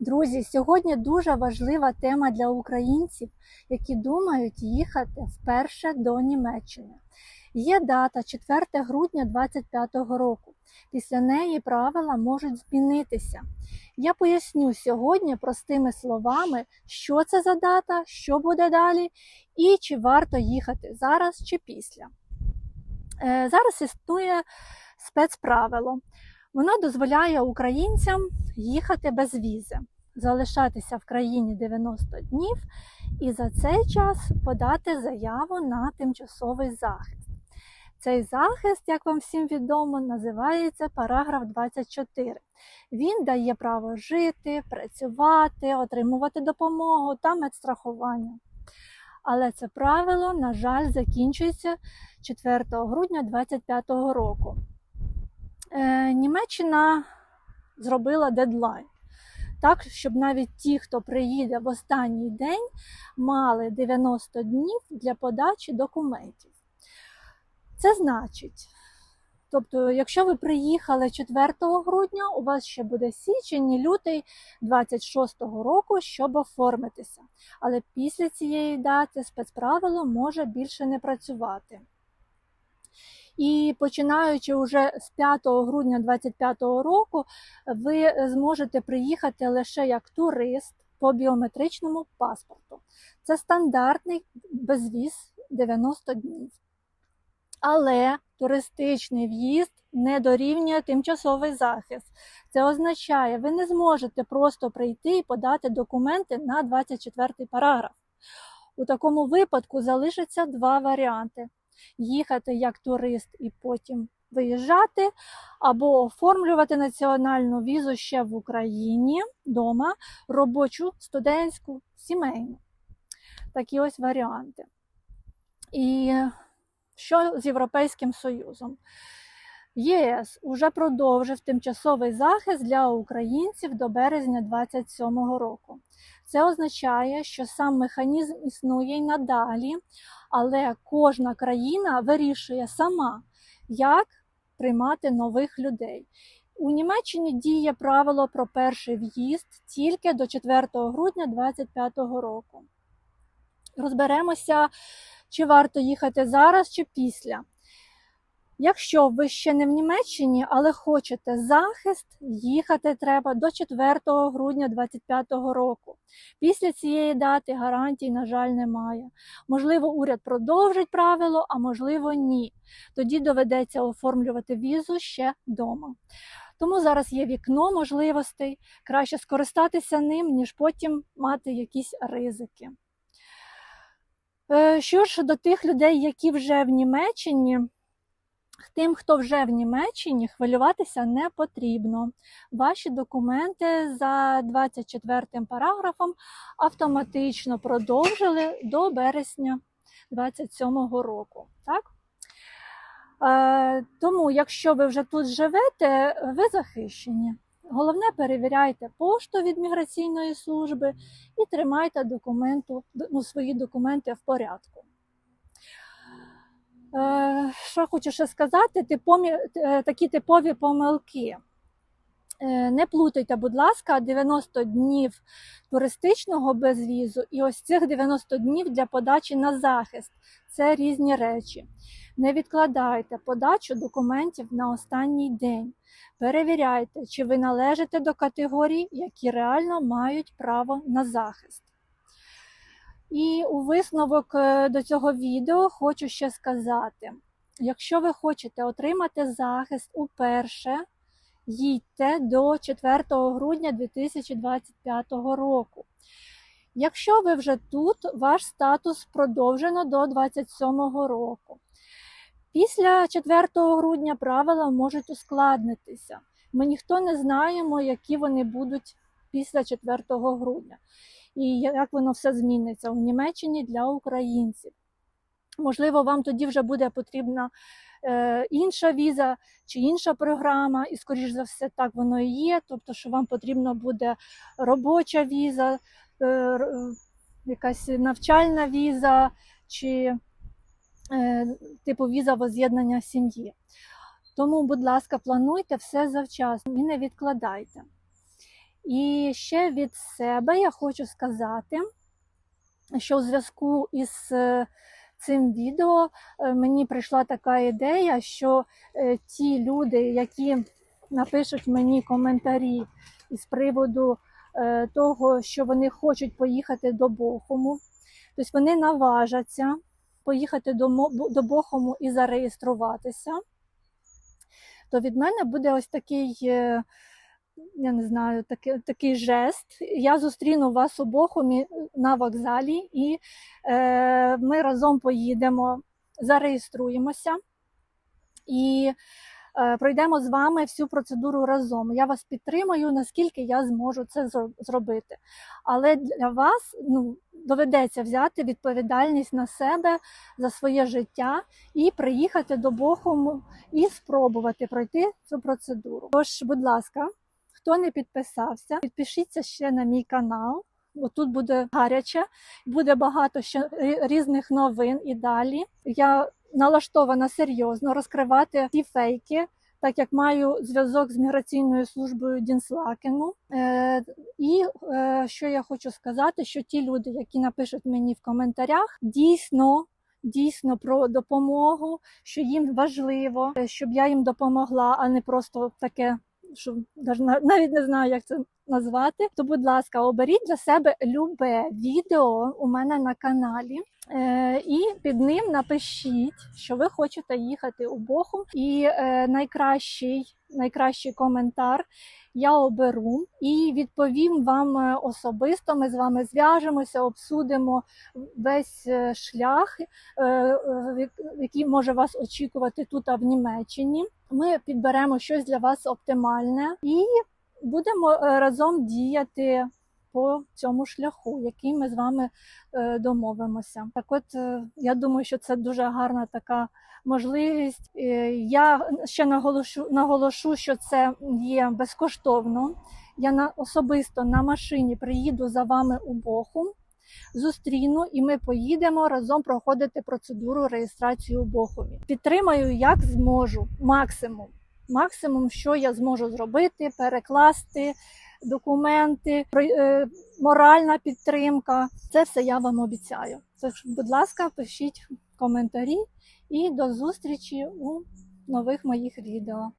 Друзі, сьогодні дуже важлива тема для українців, які думають їхати вперше до Німеччини. Є дата 4 грудня 2025 року. Після неї правила можуть змінитися. Я поясню сьогодні простими словами, що це за дата, що буде далі, і чи варто їхати зараз чи після. Е, Зараз існує спецправило. Воно дозволяє українцям їхати без візи, залишатися в країні 90 днів і за цей час подати заяву на тимчасовий захист. Цей захист, як вам всім відомо, називається параграф 24. Він дає право жити, працювати, отримувати допомогу та медстрахування. Але це правило, на жаль, закінчується 4 грудня 2025 року. Е, Німеччина зробила дедлайн. Так, щоб навіть ті, хто приїде в останній день, мали 90 днів для подачі документів. Це значить, тобто, якщо ви приїхали 4 грудня, у вас ще буде січень і лютий 26-го року, щоб оформитися. Але після цієї дати спецправило може більше не працювати. І починаючи вже з 5 грудня 2025 року, ви зможете приїхати лише як турист по біометричному паспорту. Це стандартний безвіз 90 днів. Але туристичний в'їзд не дорівнює тимчасовий захист. Це означає, ви не зможете просто прийти і подати документи на 24 параграф. У такому випадку залишаться два варіанти їхати як турист і потім виїжджати, або оформлювати національну візу ще в Україні вдома, робочу, студентську, сімейну. Такі ось варіанти. І що з Європейським Союзом? ЄС уже продовжив тимчасовий захист для українців до березня 2027 року. Це означає, що сам механізм існує й надалі, але кожна країна вирішує сама, як приймати нових людей. У Німеччині діє правило про перший в'їзд тільки до 4 грудня 2025 року. Розберемося, чи варто їхати зараз чи після. Якщо ви ще не в Німеччині, але хочете захист, їхати треба до 4 грудня 2025 року. Після цієї дати гарантій, на жаль, немає. Можливо, уряд продовжить правило, а можливо, ні. Тоді доведеться оформлювати візу ще вдома. Тому зараз є вікно можливостей, краще скористатися ним, ніж потім мати якісь ризики. Е, Що ж до тих людей, які вже в Німеччині, Тим, хто вже в Німеччині, хвилюватися не потрібно. Ваші документи за 24 параграфом автоматично продовжили до березня 2027 року. Так? Е, тому, якщо ви вже тут живете, ви захищені. Головне, перевіряйте пошту від міграційної служби і тримайте документу, ну, свої документи в порядку. Е, Що хочу ще сказати, типові, е, такі типові помилки. Е, Не плутайте, будь ласка, 90 днів туристичного безвізу і ось цих 90 днів для подачі на захист. Це різні речі. Не відкладайте подачу документів на останній день. Перевіряйте, чи ви належите до категорій, які реально мають право на захист. І у висновок е, до цього відео хочу ще сказати: якщо ви хочете отримати захист уперше, їдьте до 4 грудня 2025 року. Якщо ви вже тут, ваш статус продовжено до 27 року. Після 4 грудня правила можуть ускладнитися. Ми ніхто не знаємо, які вони будуть після 4 грудня і як воно все зміниться у Німеччині для українців. Можливо, вам тоді вже буде потрібна е, інша віза чи інша програма, і, скоріш за все, так воно і є. Тобто, що вам потрібна буде робоча віза, е, якась навчальна віза чи е, типу віза воз'єднання сім'ї. Тому, будь ласка, плануйте все завчасно і не відкладайте. І ще від себе я хочу сказати, що у зв'язку із е, цим відео е, мені прийшла така ідея, що е, ті люди, які напишуть мені коментарі із приводу того, що вони хочуть поїхати до Бохуму, тобто вони наважаться поїхати до, Бохуму і зареєструватися, то від мене буде ось такий. Я не знаю, такий, такий жест. Я зустріну вас Бохумі на вокзалі, і е, ми разом поїдемо, зареєструємося і е, пройдемо з вами всю процедуру разом. Я вас підтримую, наскільки я зможу це зробити. Але для вас ну, доведеться взяти відповідальність на себе за своє життя і приїхати до Бохуму і спробувати пройти цю процедуру. Тож, будь ласка. Хто не підписався, підпишіться ще на мій канал, бо тут буде гаряче, буде багато ще різних новин і далі. Я налаштована серйозно розкривати ті фейки, так як маю зв'язок з міграційною службою Дінслакену. Е, і е, що я хочу сказати, що ті люди, які напишуть мені в коментарях, дійсно. Дійсно про допомогу, що їм важливо, щоб я їм допомогла, а не просто таке що навіть не знаю, як це назвати. То, будь ласка, оберіть для себе любе відео у мене на каналі. Е, і під ним напишіть, що ви хочете їхати у Бохум. І е, найкращий, найкращий коментар я оберу і відповім вам е, особисто. Ми з вами зв'яжемося, обсудимо весь шлях, який може вас очікувати тут а в Німеччині. Ми підберемо щось для вас оптимальне і будемо разом діяти по цьому шляху, який ми з вами е, домовимося. Так, от е, я думаю, що це дуже гарна така можливість. Е, Я ще наголошу, наголошу, що це є безкоштовно. Я на особисто на машині приїду за вами у Бохум. Зустріну і ми поїдемо разом проходити процедуру реєстрації у Бохумі. Підтримаю як зможу, максимум. Максимум, що я зможу зробити, перекласти документи, е, моральна підтримка. Це все я вам обіцяю. Тож, будь ласка, пишіть коментарі і до зустрічі у нових моїх відео.